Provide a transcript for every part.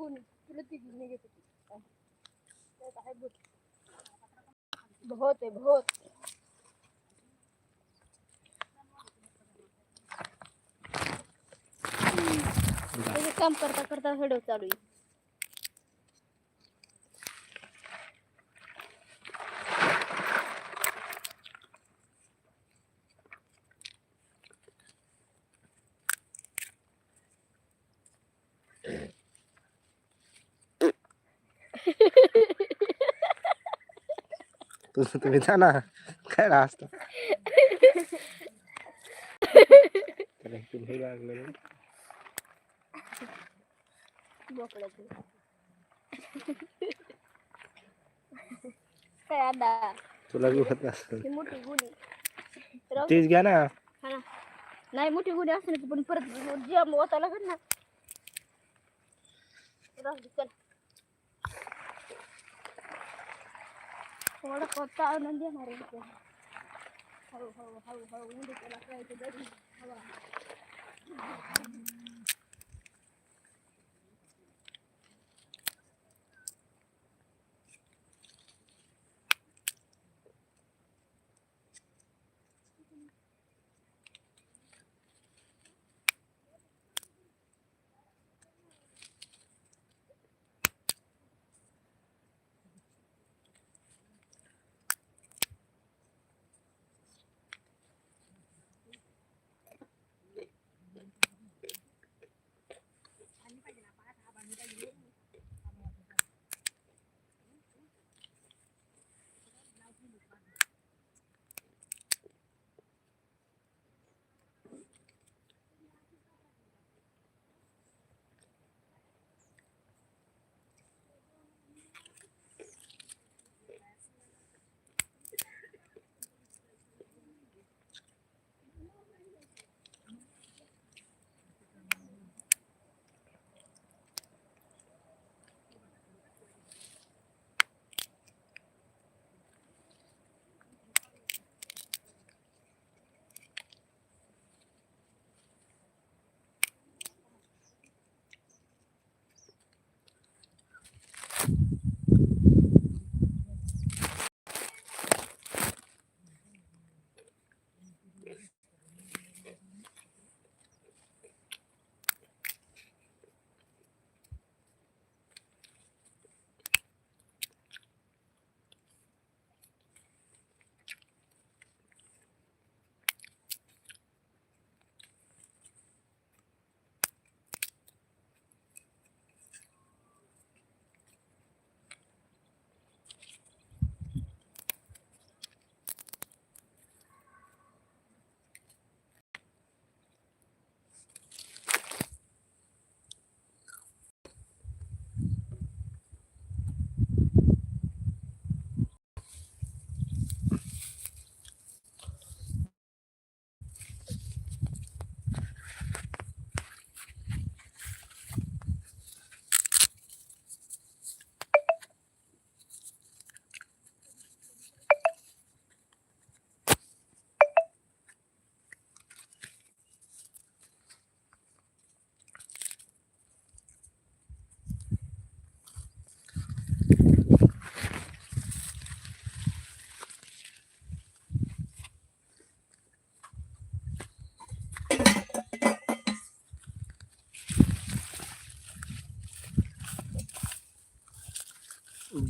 गुणी तुला ती घेऊन घेते बहुत आहे बहुत त्याचं काम करता करता व्हिडिओ चालू आहे. तुम्ही जा ना काय असत आता तुला बी होत मोठी राहू तेच घ्या ना. नाही मोठी गुन्हे असली तर पण परत जेम वाचा लागत ना राहू दे, चल थोडा कोणता आनंद येणार आहे इथे. हळू हळू हळू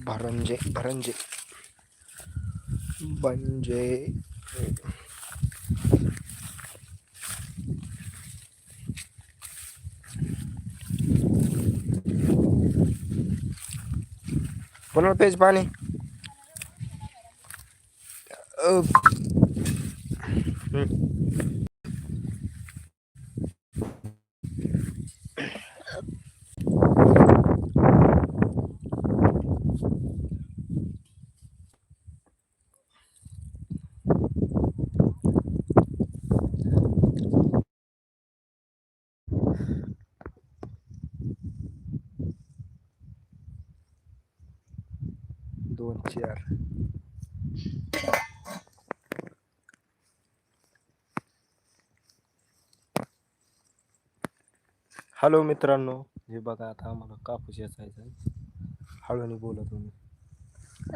भरंजे भरंजे बंजे कोणाला पेज पाणी अ, दोन चार हॅलो मित्रांनो. हे बघा आता आम्हाला कापूस याचायचा आहे. हळूने बोलत मी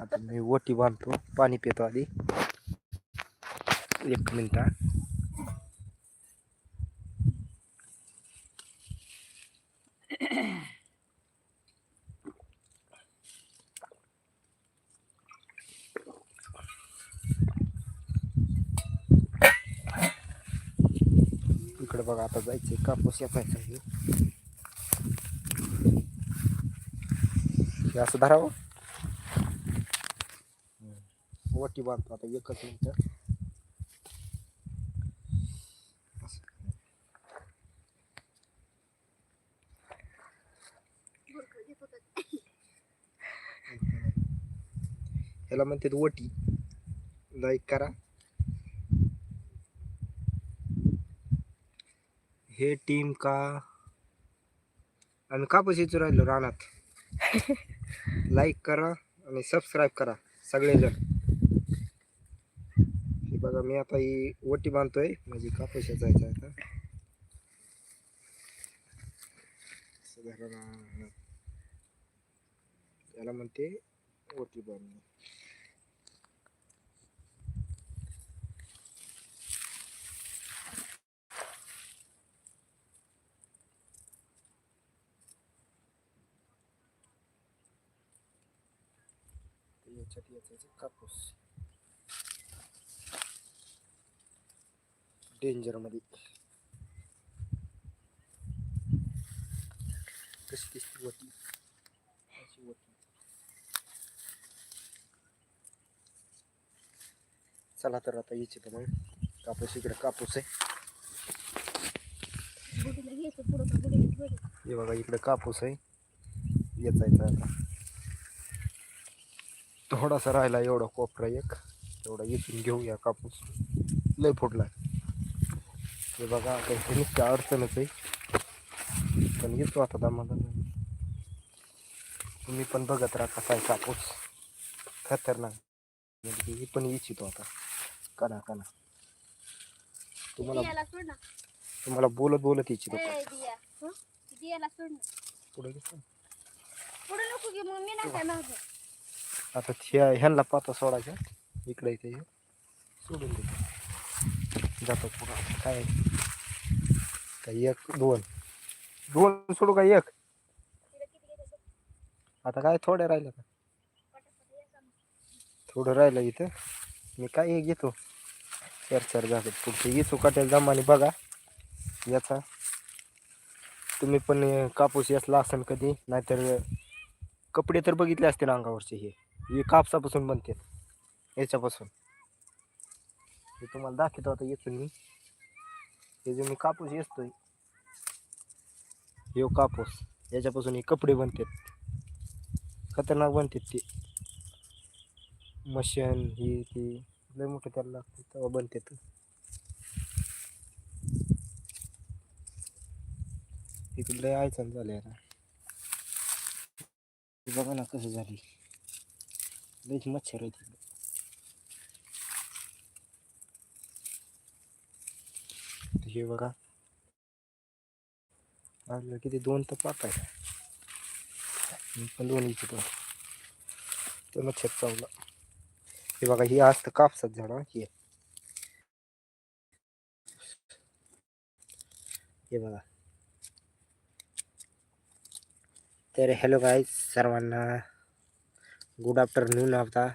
आता मी ओटी बांधतो. पाणी पितो आधी. एक मिनिटा इकडे बघा आता जायचंय कापूस याचायचा हे असं धरावं वटी बांधतो आता एकच मिनिट भरपूर घेत होतं. ह्याला म्हणतात वटी लाईक करा हे टीम का? आम्ही कापूस इचू राहिलो रानात? लाईक करा आणि सबस्क्राईब करा सगळेजण. हे बघा मी आता ही वटी बांधतोय. म्हणजे कापूस जायचा आता? असं धरा. याला म्हणते वटी बांधणे. तर याच्यात याचा कापूस. डेंजरमध्ये. कशी दिसते वटी अशी वटी चला तर आता याची तर मग? कापूस इकडे कापूस आहे. हे बघा इकडे कापूस आहे. याचायचा आता. थोडासा राहिला एवढा कोपरा एक. एवढा इथून घेऊया कापूस. लय फुटला. हे बघा इथे नुसती अडचणच आहे. पण येतो आता दमादम. तुम्ही पण बघत राहा कसा आहे कापूस. खतरनाक. म्हणजे ही पण इच्छितो आता. करा करा तुम्हाला. तुम्हाला बोलत बोलत इच्छितो. पुढे पुढं नको आता ह्या ह्यांना पाता सोडायच्या इकडे इथे सोडून दे. जातो पुढं. काय? काय एक दोन. दोन सोडू का एक? आता काय थोडं राहिलं का? थोडं राहिलं इथं. मी काय एक घेतो? चार चार झालं पुढचे येसू काटेल जमाने बघा. याचा. तुम्ही पण कापूस यासला असेल कधी? नाहीतर कपडे तर बघितले असतील अंगावरचे हे. हे कापसापासून बनते. याच्यापासून. हे तुम्हाला दाखवतो आता येतो मी. हे जो मी कापूस येतोय हे कापूस. याच्यापासून हे कपडे बनतात खतरनाक बनतात ते. मशीन हे ते. लय मोठं त्याला लागतं तेव्हा बनतात तिकडे लय झालं झाली बघा ना कसं झाली. मच्छर आहे तिकडे हे बघा आपलं किती दोन तर पात आहे पण दोन इच्छितो ते मच्छर चावला हे बघा हे असतं कापसात झाड हं, हे बघा तर हॅलो गाईज सर्वांना गुड आफ्टरनून आता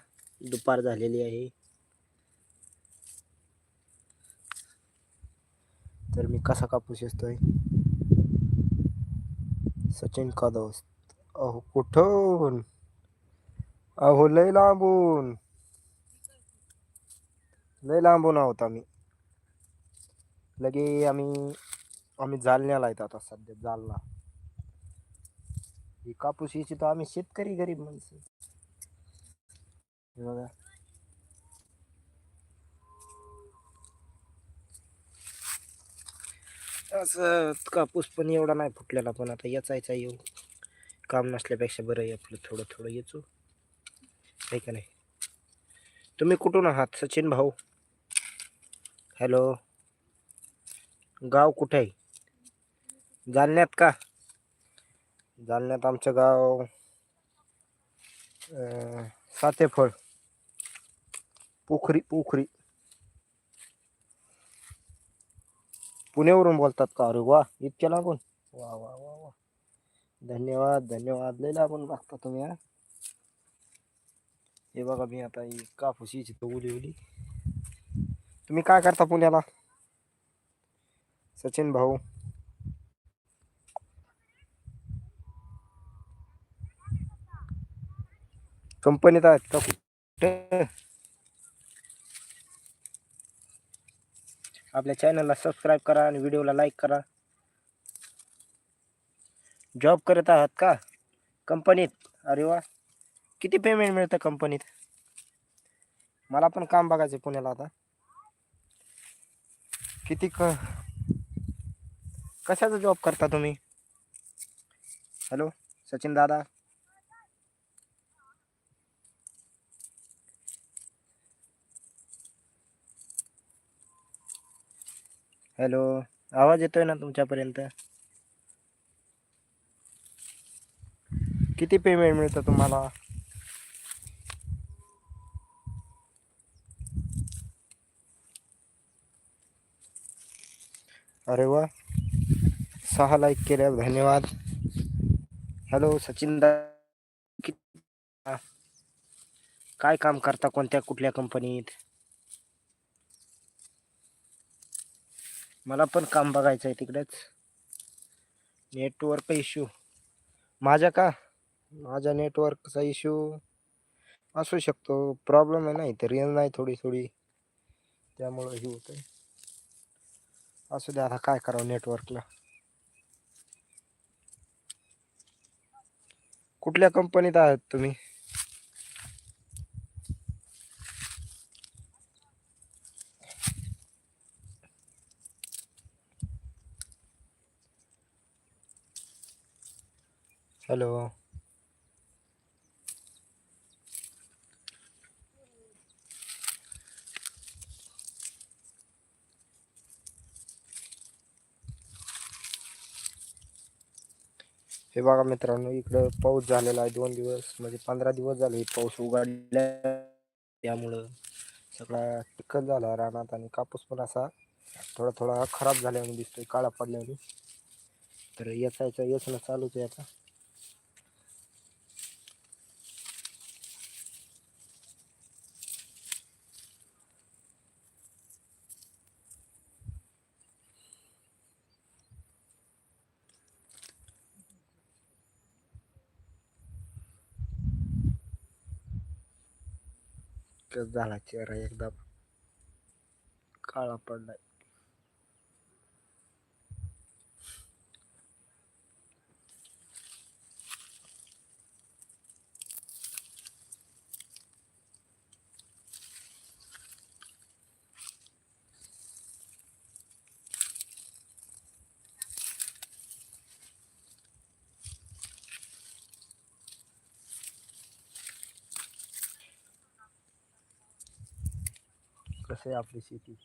दुपार झालेली आहे. तर मी कसा कापूस असतोय सचिन कदम अहो कुठून? अहो लय लांबून. लय लांबून आहोत आम्ही. लगे आम्ही आम्ही जालन्याला येत आता सध्या जालना. ही कापूस याची तर आम्ही शेतकरी गरीब माणसं. हे बघा. असं कापूस पण एवढा नाही फुटलेला पण आता याचायचा येऊ. काम नसल्यापेक्षा बरं आहे आपलं थोडं थोडं याचो. आहे का नाही? तुम्ही कुठून आहात सचिन भाऊ? हॅलो? गाव कुठे आहे? जालन्यात का? जालन्यात आमचं गाव सातेफळ. पोखरी पोखरी. पुण्यावरून बोलतात का? अरे वा इतक्या लागून वा वा वा वा. धन्यवाद धन्यवाद. लय लागून बघता तुम्ही हा. हे बघा मी आता ही कापूस तर उली उली. तुम्ही काय करता पुण्याला? सचिन भाऊ. कंपनीत आहेत का कुठे? आपल्या चॅनलला सबस्क्राईब करा आणि व्हिडिओला लाईक करा. जॉब करत आहात का? कंपनीत? अरे वा. किती पेमेंट मिळतं कंपनीत? मला पण काम बघायचं आहे पुण्याला आता. किती क कशाचा जॉब करता तुम्ही? हॅलो सचिन दादा? हॅलो आवाज येतोय ना तुमच्यापर्यंत? किती पेमेंट मिळतं तुम्हाला? अरे वा. सहा लाईक केल्या धन्यवाद. हॅलो सचिन दा काय काम करता कोणत्या कुठल्या कंपनीत मला पण काम बघायचं आहे तिकडेच. नेटवर्क इश्यू माझ्या का? माझ्या नेटवर्कचा इश्यू असू शकतो. प्रॉब्लेम आहे नाही तर रेंज नाही थोडी थोडी. त्यामुळं हे होतं असू द्या आता काय करावं नेटवर्कला कुठल्या कंपनीत आहात तुम्ही? हॅलो. हे बघा मित्रांनो इकडं पाऊस झालेला आहे दोन दिवस म्हणजे पंधरा दिवस झाले पाऊस उघडल्या त्यामुळं सगळा चिखल झाला रानात आणि कापूस पण असा थोडा थोडा खराब झाल्याने दिसतोय काळा पडल्याने. तर याचा याचायचं येचणं चालूच आहे आता. झाला चेहरा एकदम काळा पडलाय. कसं आहे आपली शेती.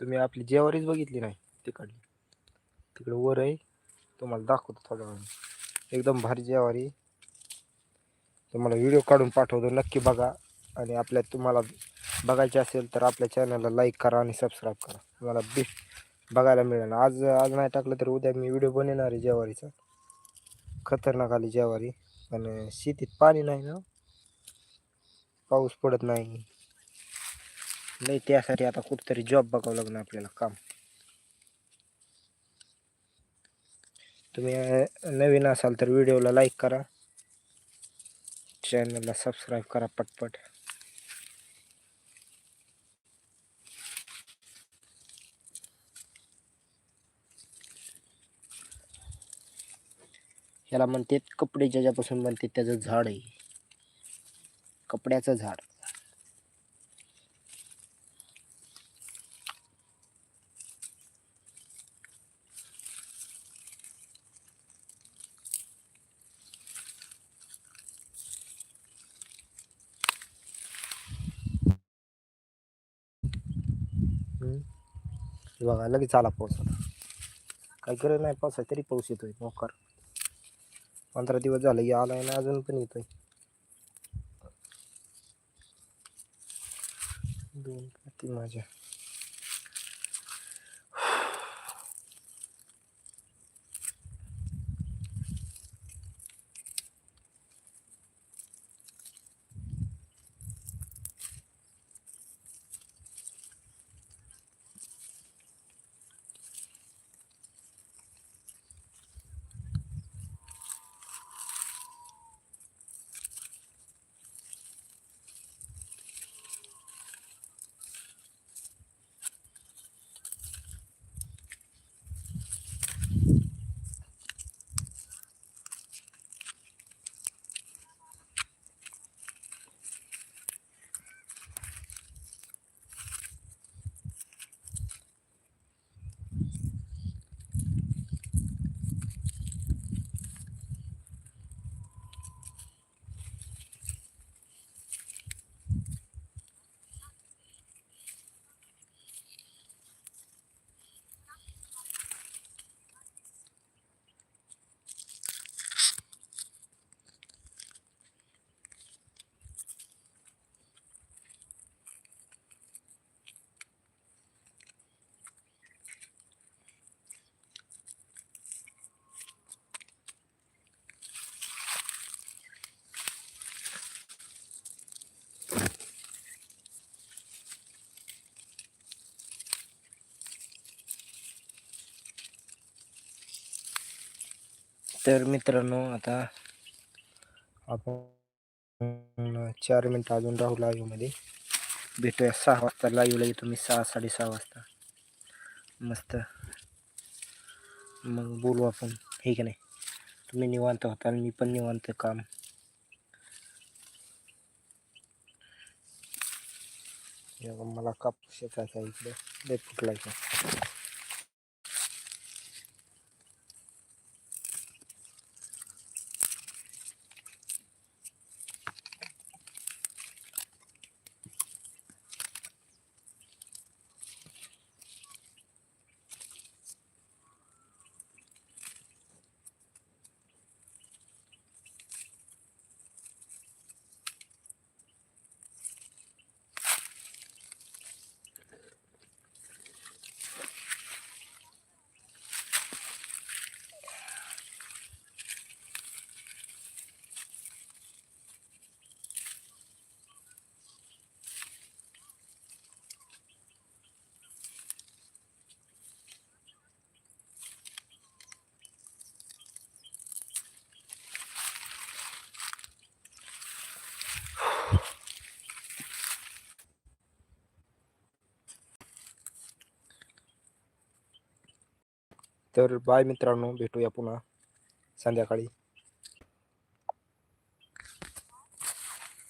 तुम्ही आपली जेवारीच बघितली नाही तिकडली. तिकडे वर आहे. तुम्हाला दाखवतो थोड्या वेळाने. एकदम भारी जेवारी तुम्हाला व्हिडिओ काढून पाठवतो. नक्की बघा. आणि आपल्या तुम्हाला बघायचे असेल तर आपल्या चॅनलला लाईक करा आणि सबस्क्राईब करा. तुम्हाला बेस्ट बघायला मिळेल. आज आज नाही टाकलं तर उद्या मी व्हिडिओ बनवणार आहे जेवारीचा. खतरनाक आली जेवारी. पण शेतीत पाणी नाही ना. पाऊस पडत नाही. नाही त्यासाठी आता कुठतरी जॉब बघावं लागणार आपल्याला काम. तुम्ही नवीन असाल तर व्हिडिओला लाईक करा. चॅनलला सबस्क्राईब करा पटपट. ह्याला म्हणतात कपडे ज्याच्यापासून म्हणतात त्याचं झाड आहे. कपड्याचं झाड. बघा लगेच आला पाऊस आता. काही गरज नाही पावसाची तरी पाऊस येतोय मोकार. पंधरा दिवस झाले की आलाय ना अजून पण येतोय. दोन पाती माझ्या. तर मित्रांनो आता आपण चार मिनटं अजून राहू लाईव्हमध्ये भेटूया सहा वाजता लाईव्हला येतो मी सहा साडेसहा वाजता. मस्त. मग बोलू आपण. हे की नाही? तुम्ही निवांत होता आणि मी पण निवांत काम. बघा, मला कापूस शेताचा इकडे. लय तर बाय मित्रांनो भेटूया पुन्हा संध्याकाळी.